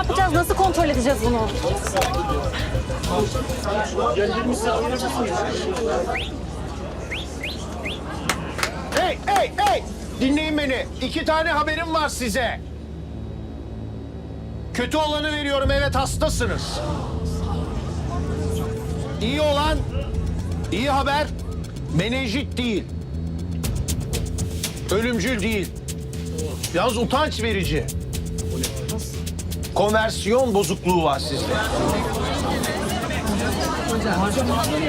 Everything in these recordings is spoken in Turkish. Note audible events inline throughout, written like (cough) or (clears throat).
yapacağız? Nasıl kontrol edeceğiz bunu? Hey, hey, hey! Dinleyin beni. İki tane haberim var size. Kötü olanı veriyorum. Evet hastasınız. İyi olan, iyi haber menenjit değil. Ölümcül değil. Yalnız utanç verici. Konversiyon bozukluğu var sizde.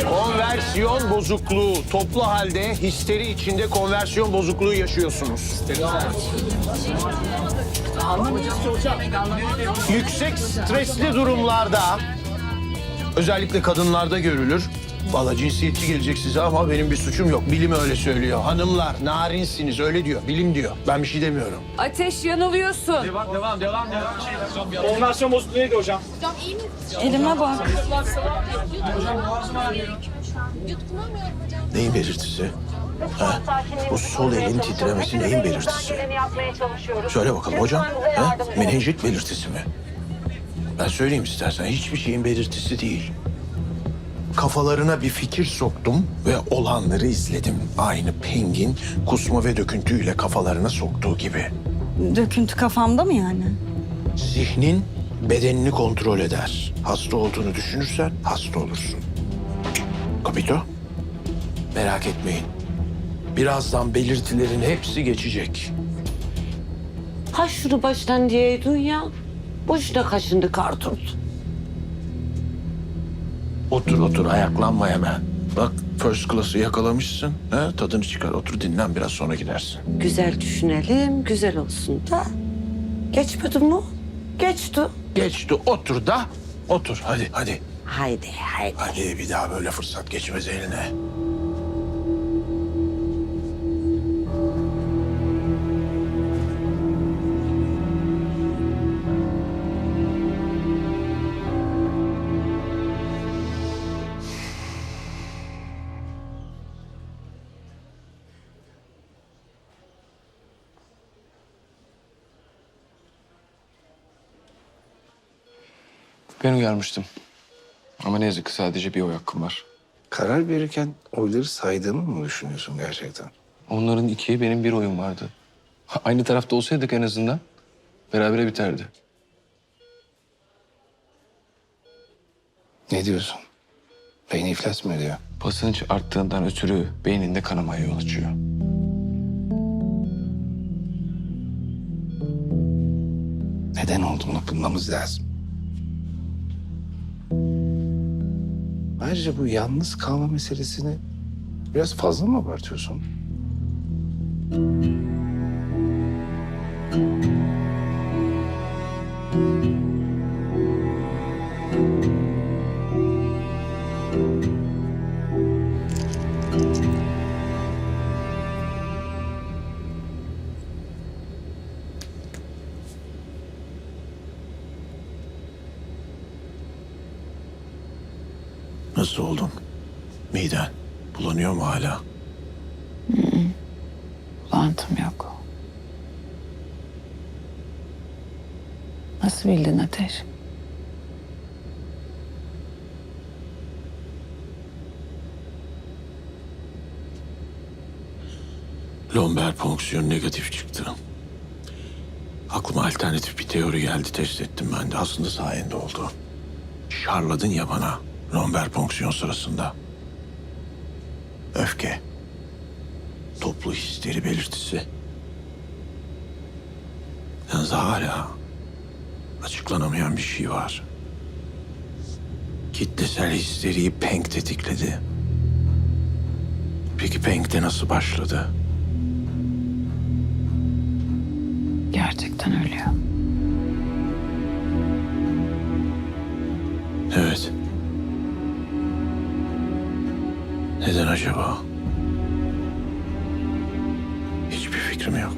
Konversiyon bozukluğu. Toplu halde histeri içinde konversiyon bozukluğu yaşıyorsunuz. Yüksek stresli durumlarda özellikle kadınlarda görülür. Valla cinsiyetçi gelecek size ama benim bir suçum yok. Bilim öyle söylüyor. Hanımlar narinsiniz öyle diyor. Bilim diyor. Ben bir şey demiyorum. Ateş yanılıyorsun. Konversiyon bozukluğu neydi hocam? Elime bak. Neyin belirtisi? Ha? Bu sol elin titremesi neyin belirtisi? Söyle bakalım hocam. Ha? Menenjit belirtisi mi? Ben söyleyeyim istersen hiçbir şeyin belirtisi değil. Kafalarına bir fikir soktum ve olanları izledim. Aynı pengin kusma ve döküntüyle kafalarına soktuğu gibi. Döküntü kafamda mı yani? Zihnin bedenini kontrol eder. Hasta olduğunu düşünürsen hasta olursun. Kapito? Merak etmeyin. Birazdan belirtilerin hepsi geçecek. Ha şunu baştan diyeydin ya. Boşuna kaşındı kartol. Otur otur ayaklanma hemen. Bak first class'ı yakalamışsın. He? Tadını çıkar otur dinlen biraz sonra gidersin. Güzel düşünelim, güzel olsun da. Geçmedi mi? Geçti. Geçti otur da otur hadi hadi. Haydi, haydi. Hadi bir daha böyle fırsat geçmez eline. Ben uyarmıştım. Ama ne yazık ki sadece bir oy hakkım var. Karar verirken oyları saydığımı mı düşünüyorsun gerçekten? Onların ikiye benim bir oyum vardı. Aynı tarafta olsaydık en azından berabere biterdi. Ne diyorsun? Beyin iflas mı ediyor? Basınç arttığından ötürü beyninde kanamaya yol açıyor. Neden olduğunu bulmamız lazım. Ayrıca bu yalnız kalma meselesini biraz fazla mı abartıyorsun? Nasıl oldun? Miden bulanıyor mu hala? Bulantım yok. Nasıl bildin Ateş? Lomber fonksiyon negatif çıktı. Aklıma alternatif bir teori geldi test ettim ben de. Aslında sayende oldu. Şarladın ya bana lomber fonksiyon sırasında. Öfke. Toplu histeri belirtisi. Yalnız hala açıklanamayan bir şey var. Kitlesel histeriyi Penk tetikledi. Peki Penk'te nasıl başladı? Gerçekten ölüyor. Evet. Acaba? Hiçbir fikrim yok.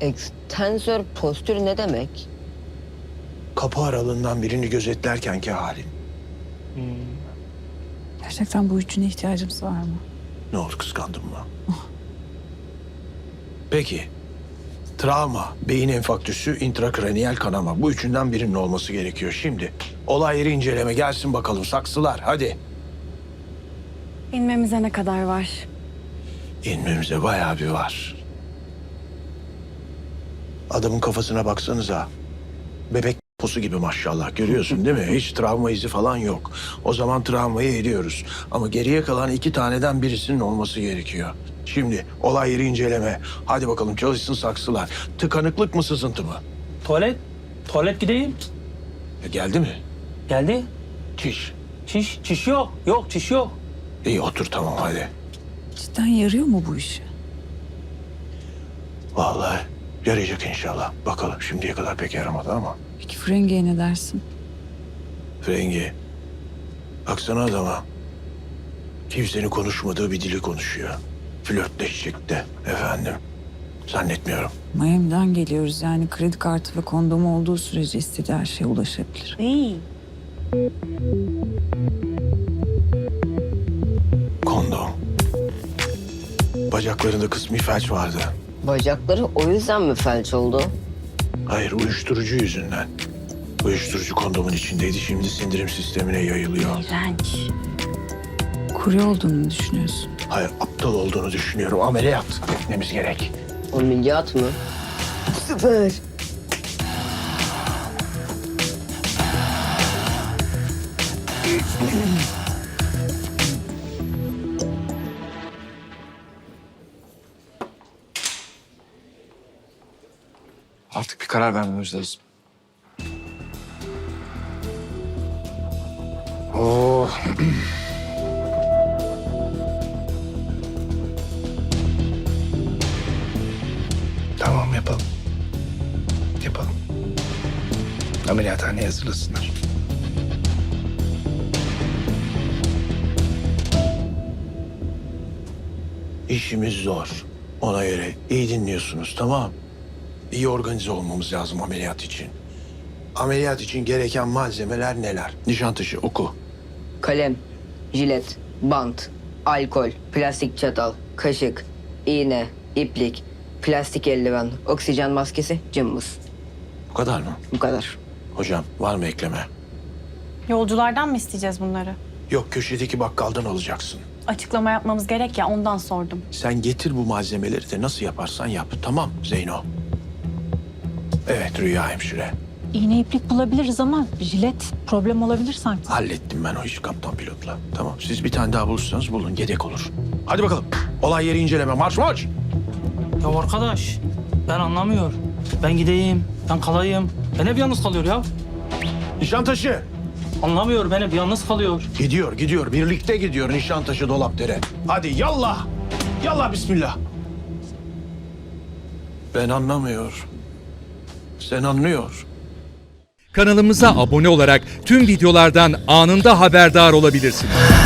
Ekstensör postür ne demek? kapı aralığından birini gözetlerkenki halin. Gerçekten bu üçüne ihtiyacımız var mı? Ne oldu kıskandın mı? Peki. Travma, beyin enfarktüsü, intrakraniyel kanama. Bu üçünden birinin olması gerekiyor. Şimdi olay yeri inceleme gelsin bakalım saksılar hadi. İnmemize ne kadar var? İnmemize bayağı bir var. Adamın kafasına baksanıza. Bebek posu gibi maşallah görüyorsun değil mi? Hiç travma izi falan yok. O zaman travmayı ediyoruz. Ama geriye kalan iki taneden birisinin olması gerekiyor. Şimdi olay yeri inceleme. Hadi bakalım çalışsın saksılar. Tıkanıklık mı sızıntı mı? Tuvalet. Tuvalet gideyim. E, geldi mi? Geldi. Çiş. Çiş. Çiş yok. Yok çiş yok. İyi otur tamam hadi. Cidden yarıyor mu bu işi? Vallahi yarayacak inşallah. Bakalım şimdiye kadar pek yaramadı ama. Peki Frenge'ye ne dersin? Frengi. Baksana adama. Kimsenin konuşmadığı bir dili konuşuyor. Flörtleşecek de efendim. Zannetmiyorum. Miami'den geliyoruz yani kredi kartı ve kondom olduğu sürece istediği her şeye ulaşabilir. İyi. Kondom. Bacaklarında kısmi felç vardı. Bacakları o yüzden mi felç oldu? Hayır uyuşturucu yüzünden. Uyuşturucu kondomun içindeydi. Şimdi sindirim sistemine yayılıyor. İğrenç. Kurye olduğunu mu düşünüyorsun? Hayır aptal olduğunu düşünüyorum. Ameliyat etmemiz gerek. Ameliyat mı? Süper. (laughs) Artık bir karar vermemiz lazım. Oo. (clears throat) tamam yapalım. Yapalım. Ameliyathaneye hazırlasınlar. İşimiz zor. Ona göre iyi dinliyorsunuz tamam. İyi organize olmamız lazım ameliyat için. Ameliyat için gereken malzemeler neler? Nişantaşı oku. Kalem, jilet, bant, alkol, plastik çatal, kaşık, iğne, iplik, plastik eldiven, oksijen maskesi, cımbız. Bu kadar mı? Bu kadar. Hocam var mı ekleme? Yolculardan mı isteyeceğiz bunları? Yok köşedeki bakkaldan alacaksın. Açıklama yapmamız gerek ya ondan sordum. Sen getir bu malzemeleri de nasıl yaparsan yap. Tamam Zeyno. Evet Rüya hemşire. İğne iplik bulabiliriz ama jilet problem olabilir sanki. Hallettim ben o işi kaptan pilotla. Tamam siz bir tane daha bulursanız bulun yedek olur. Hadi bakalım. Olay yeri inceleme. Marş marş. Ya arkadaş ben anlamıyorum. Ben gideyim. Ben kalayım. Ben hep yalnız kalıyor ya. Nişantaşı. Anlamıyor. Ben hep yalnız kalıyor. Gidiyor gidiyor. Birlikte gidiyor Nişantaşı Dolapdere. Hadi yallah. Yallah bismillah. Ben anlamıyor. Sen anlıyor. Kanalımıza abone olarak tüm videolardan anında haberdar olabilirsiniz.